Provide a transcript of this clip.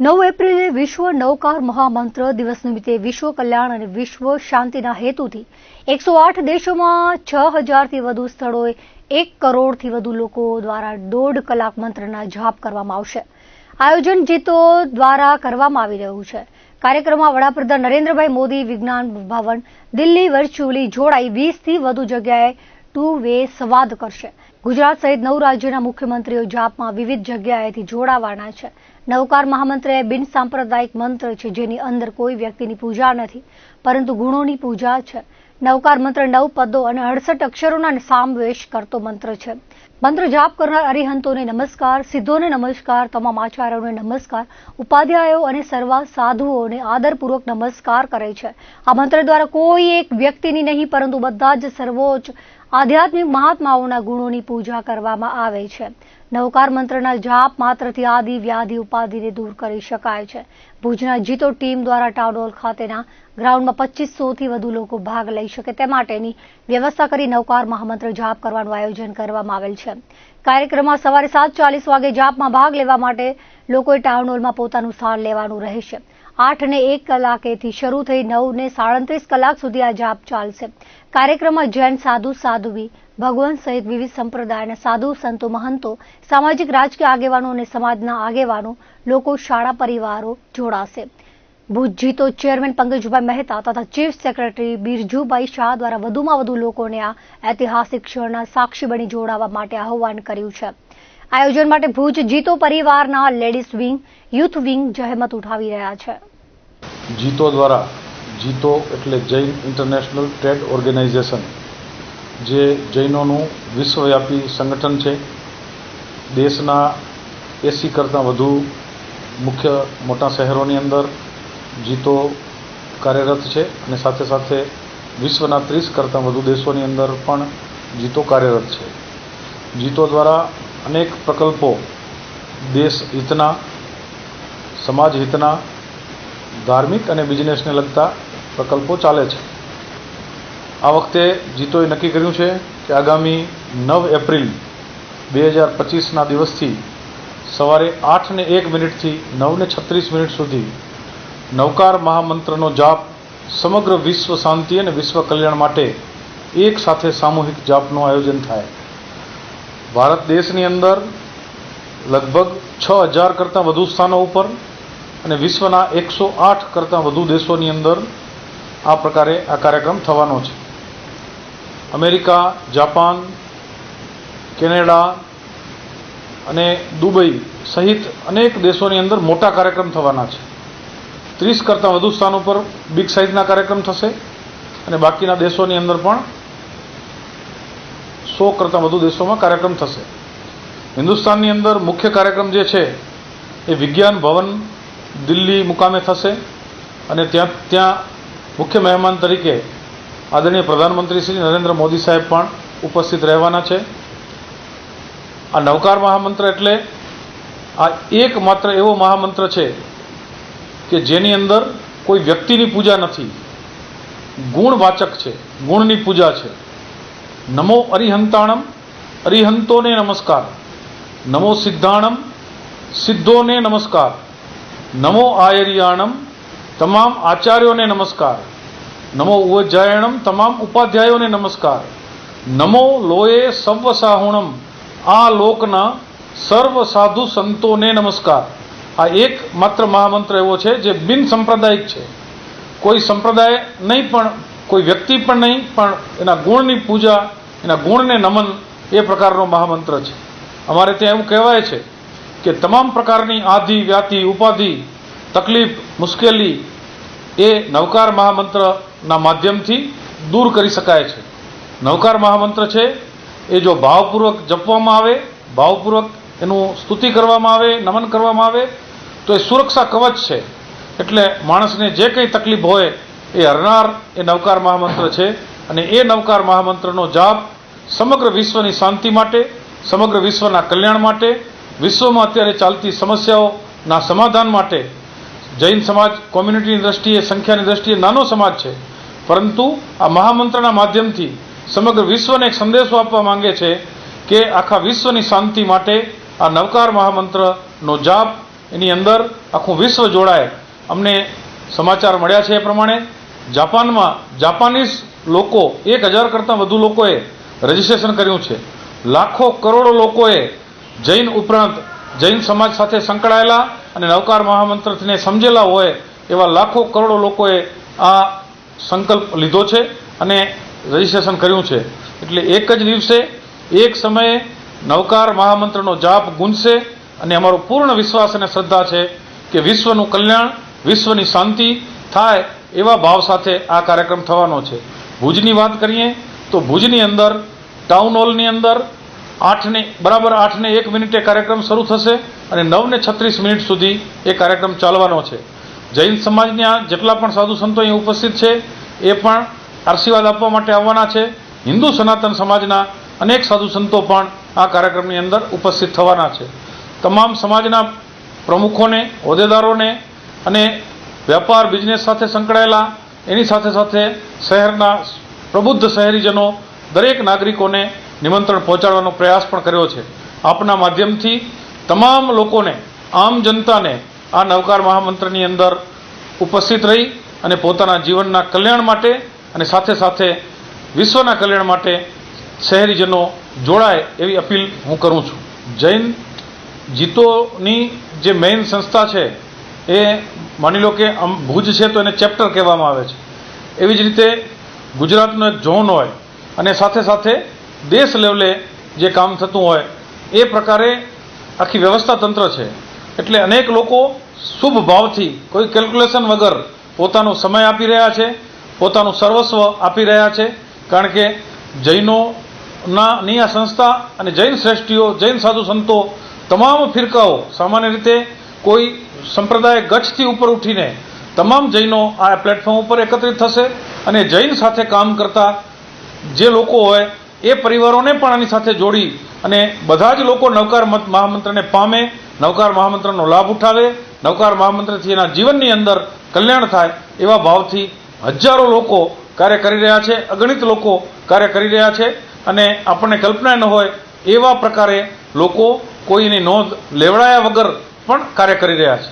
નવ એપ્રિલે વિશ્વ નૌકાર મહામંત્ર દિવસ નિમિત્તે વિશ્વ કલ્યાણ અને વિશ્વ શાંતિના હેતુથી એકસો આઠ દેશોમાં છ હજારથી વધુ સ્થળોએ એક કરોડથી વધુ લોકો દ્વારા દોઢ કલાક મંત્રના જાપ કરવામાં આવશે. આયોજન જીતો દ્વારા કરવામાં આવી રહ્યું છે. કાર્યક્રમમાં વડાપ્રધાન નરેન્દ્રભાઈ મોદી, વિજ્ઞાન ભવન, દિલ્હી વર્ચ્યુઅલી જોડાઈ વીસથી વધુ જગ્યાએ ટુ વે સંવાદ કરશે. ગુજરાત સહિત નવ રાજ્યોના મુખ્યમંત્રીઓ જાપમાં વિવિધ જગ્યાએથી જોડાવાના છે. નવકાર મહામંત્ર એ બિન સાંપ્રદાયિક મંત્ર છે, જેની અંદર કોઈ વ્યક્તિની પૂજા નથી, પરંતુ ગુણોની પૂજા છે. નવકાર મંત્ર નવ પદો અને અડસઠ અક્ષરોના સામવેશ કરતો મંત્ર છે. મંત્ર જાપ કરનાર અરિહંતોને નમસ્કાર, સિદ્ધોને નમસ્કાર, તમામ આચાર્યોને નમસ્કાર, ઉપાધ્યાયો અને સર્વ સાધુઓને આદરપૂર્વક નમસ્કાર કરે છે. આ મંત્ર દ્વારા કોઈ એક વ્યક્તિની નહીં, પરંતુ બધા જ સર્વોચ્ચ આધ્યાત્મિક મહાત્માઓના ગુણોની પૂજા કરવામાં આવે છે. નવકાર મંત્રના જાપ માત્રથી આદિ વ્યાધિ ઉપાધિને દૂર કરી શકાય છે. ભુજના જીતો ટીમ દ્વારા ટાઉન હોલ ખાતેના ગ્રાઉન્ડમાં પચીસોથી વધુ લોકો ભાગ લઈ શકે તે માટેની વ્યવસ્થા કરી નવકાર મહામંત્ર જાપ કરવાનું આયોજન કરવામાં આવેલ છે. કાર્યક્રમમાં સવારે સાત ચાલીસ વાગે જાપમાં ભાગ લેવા માટે લોકોએ ટાઉન હોલમાં પોતાનું સ્થાન લેવાનું રહેશે. આઠ ને એક કલાકેથી શરૂ થઈ નવ ને સાડત્રીસ કલાક સુધી આ જાપ ચાલશે. કાર્યક્રમમાં જૈન, સાધુ, સાધુવી, ભગવાન સહિત વિવિધ સંપ્રદાયના સાધુ સંતો, મહંતો, સામાજિક રાજકીય આગેવાનો અને સમાજના આગેવાનો, લોકો, શાળા પરિવારો જોડાશે. ભુજ જીતો ચેરમેન પંકજભાઈ મહેતા તથા ચીફ સેક્રેટરી બિરજુભાઈ શાહ દ્વારા વધુમાં વધુ લોકોને આ ઐતિહાસિક ક્ષણના સાક્ષી બની જોડાવા માટે આહવાન કર્યું છે. આયોજન માટે ભુજ જીતો પરિવારના લેડીઝ વિંગ, યુથ વિંગ જહેમત ઉઠાવી રહ્યા છે. જીતો દ્વારા, જીતો એટલે જૈન ઇન્ટરનેશનલ ટ્રેડ ઓર્ગેનાઇઝેશન જે જૈનોનું વિશ્વવ્યાપી સંગઠન છે. દેશના એંસી કરતાં વધુ મુખ્ય મોટા શહેરોની અંદર જીતો કાર્યરત છે અને સાથે સાથે વિશ્વના ત્રીસ કરતાં વધુ દેશોની અંદર પણ જીતો કાર્યરત છે. જીતો દ્વારા અનેક પ્રકલ્પો દેશ હિતના, સમાજ હિતના ધાર્મિક અને બિઝનેસને લગતા પ્રકલ્પો ચાલે છે. આ વખતે જીતોએ નક્કી કર્યું છે કે આગામી નવ એપ્રિલ બે હજાર પચીસના દિવસથી સવારે આઠને એક મિનિટથી નવને છત્રીસ મિનિટ સુધી નવકાર મહામંત્રનો જાપ સમગ્ર વિશ્વ શાંતિ અને વિશ્વ કલ્યાણ માટે એક સાથે સામૂહિક જાપનું આયોજન થાય. ભારત દેશની અંદર લગભગ છ હજાર કરતાં વધુ સ્થાનો ઉપર અને વિશ્વના એકસો આઠ કરતાં વધુ દેશોની અંદર આ પ્રકારે આ કાર્યક્રમ થવાનો છે. અમેરિકા, જાપાન, કેનેડા અને દુબઈ સહિત અનેક દેશોની અંદર મોટા કાર્યક્રમ થવાના છે. ત્રીસ કરતાં વધુ સ્થાનો પર બિગ સાઇઝના કાર્યક્રમ થશે અને બાકીના દેશોની અંદર પણ સો કરતાં વધુ દેશોમાં કાર્યક્રમ થશે. હિન્દુસ્તાનની અંદર મુખ્ય કાર્યક્રમ જે છે એ વિજ્ઞાન ભવન દિલ્હી મુકામે થશે અને ત્યાં ત્યાં મુખ્ય મહેમાન તરીકે આદરણીય પ્રધાનમંત્રી શ્રી નરેન્દ્ર મોદી સાહેબ પણ ઉપસ્થિત રહેવાના છે. આ નવકાર મહામંત્ર એટલે આ એકમાત્ર એવો મહામંત્ર છે કે જેની અંદર કોઈ વ્યક્તિની પૂજા નથી. ગુણવાચક છે, ગુણની પૂજા છે. નમો અરિહંતાણમ, અરિહંતોને નમસ્કાર. નમો સિદ્ધાણમ, સિદ્ધોને નમસ્કાર. નમો આયર્યાણમ તમામ આચાર્યોને નમસ્કાર નમો ઉવજ્જાયણમ તમામ ઉપાધ્યાયોને નમસ્કાર નમો લોએ સવસાહુણમ આ લોકના સર્વ સાધુ સંતોને નમસ્કાર આ એક માત્ર મહામંત્ર એવો છે જે બિન સંપ્રદાયિક છે કોઈ સંપ્રદાય નહીં પણ કોઈ વ્યક્તિ પણ નહીં પણ એના ગુણની પૂજા એના ગુણને નમન એ પ્રકારનો મહામંત્ર છે અમારે ત્યાં એવું કહેવાય છે કે તમામ પ્રકારની આધિ વ્યાધિ, ઉપાધિ, તકલીફ, મુશ્કેલી એ નવકાર મહામંત્રના માધ્યમથી દૂર કરી શકાય છે. નવકાર મહામંત્ર છે, એ જો ભાવપૂર્વક જપવામાં આવે, ભાવપૂર્વક એનું સ્તુતિ કરવામાં આવે, નમન કરવામાં આવે, તો એ સુરક્ષા કવચ છે. એટલે માણસને જે કંઈ તકલીફ હોય, એ હરનાર એ નવકાર મહામંત્ર છે અને એ નવકાર મહામંત્રનો જાપ સમગ્ર વિશ્વની શાંતિ માટે, સમગ્ર વિશ્વના કલ્યાણ માટે વિશ્વમાં અત્યારે ચાલતી સમસ્યાઓના સમાધાન માટે જૈન સમાજ કોમ્યુનિટીની દ્રષ્ટિએ, સંખ્યાની દ્રષ્ટિએ નાનો સમાજ છે. પરંતુ આ મહામંત્રના માધ્યમથી સમગ્ર વિશ્વને એક સંદેશો આપવા માંગે છે કે આખા વિશ્વની શાંતિ માટે આ નવકાર મહામંત્રનો જાપ, એની અંદર આખું વિશ્વ જોડાય. અમને સમાચાર મળ્યા છે એ પ્રમાણે જાપાનમાં જાપાનીઝ લોકો, એક હજાર કરતાં વધુ લોકોએ રજીસ્ટ્રેશન કર્યું છે. લાખો કરોડો લોકોએ જૈન ઉપરાંત જૈન સમાજ સાથે સંકળાયેલા અને નવકાર મહામંત્રને સમજેલા હોય એવા લાખો કરોડો લોકોએ આ સંકલ્પ લીધો છે અને રજીસ્ટ્રેશન કર્યું છે. એટલે એક જ દિવસે, એક સમયે નવકાર મહામંત્રનો જાપ ગુંજશે અને અમારો પૂર્ણ વિશ્વાસ અને શ્રદ્ધા છે કે વિશ્વનું કલ્યાણ, વિશ્વની શાંતિ થાય એવા ભાવ સાથે આ કાર્યક્રમ થવાનો છે. ભુજની વાત કરીએ તો ભુજની અંદર, ટાઉન હોલની અંદર આઠને, બરાબર આઠને એક મિનિટે કાર્યક્રમ શરૂ થશે અને નવને છત્રીસ મિનિટ સુધી એ કાર્યક્રમ ચાલવાનો છે. જૈન સમાજના જેટલા પણ સાધુ સંતો અહીં ઉપસ્થિત છે, એ પણ આશીર્વાદ આપવા માટે આવવાના છે. હિન્દુ સનાતન સમાજના અનેક સાધુ સંતો પણ આ કાર્યક્રમની અંદર ઉપસ્થિત થવાના છે. તમામ સમાજના પ્રમુખોને, હોદ્દેદારોને અને વેપાર બિઝનેસ સાથે સંકળાયેલા, એની સાથે સાથે શહેરના પ્રબુદ્ધ શહેરીજનો, દરેક નાગરિકોને નિમંત્રણ પહોંચાડવાનો પ્રયાસ પણ કર્યો છે. આપના માધ્યમથી તમામ લોકોને, આમ જનતાને આ નવકાર મહામંત્રની અંદર ઉપસ્થિત રહી અને પોતાના જીવનના કલ્યાણ માટે અને સાથે સાથે વિશ્વના કલ્યાણ માટે શહેરીજનો જોડાય એવી અપીલ હું કરું છું. જૈન જીતોની જે મેઇન સંસ્થા છે એ માની લો કે આમ ભુજ છે તો એને ચેપ્ટર કહેવામાં આવે છે. એવી જ રીતે ગુજરાતનો એક ઝોન હોય અને સાથે સાથે દેશ લેવલે જે કામ થતું હોય, એ પ્રકારે આખી વ્યવસ્થા તંત્ર છે. એટલે અનેક લોકો શુભ ભાવથી, કોઈ કેલ્ક્યુલેશન વગર પોતાનો સમય આપી રહ્યા છે, પોતાનું સર્વસ્વ આપી રહ્યા છે, કારણ કે જૈનોના ની આ સંસ્થા અને જૈન શ્રેષ્ઠીઓ, જૈન સાધુ સંતો, તમામ ફિરકાઓ સામાન્ય રીતે કોઈ સંપ્રદાય ગચ્છથી ઉપર ઉઠીને તમામ જૈનો આ પ્લેટફોર્મ ઉપર એકત્રિત થશે અને જૈન સાથે કામ કરતા જે લોકો હોય એ પરિવારોને પણ આની સાથે જોડી અને બધા જ લોકો નવકાર મત મહામંત્રને પામે, નવકાર મહામંત્રનો લાભ ઉઠાવે, નવકાર મહામંત્રથી એના જીવનની અંદર કલ્યાણ થાય એવા ભાવથી હજારો લોકો કાર્ય કરી રહ્યા છે, અગણિત લોકો કાર્ય કરી રહ્યા છે અને આપણને કલ્પના ન હોય એવા પ્રકારે લોકો કોઈની નોંધ લેવડાયા વગર પણ કાર્ય કરી રહ્યા છે.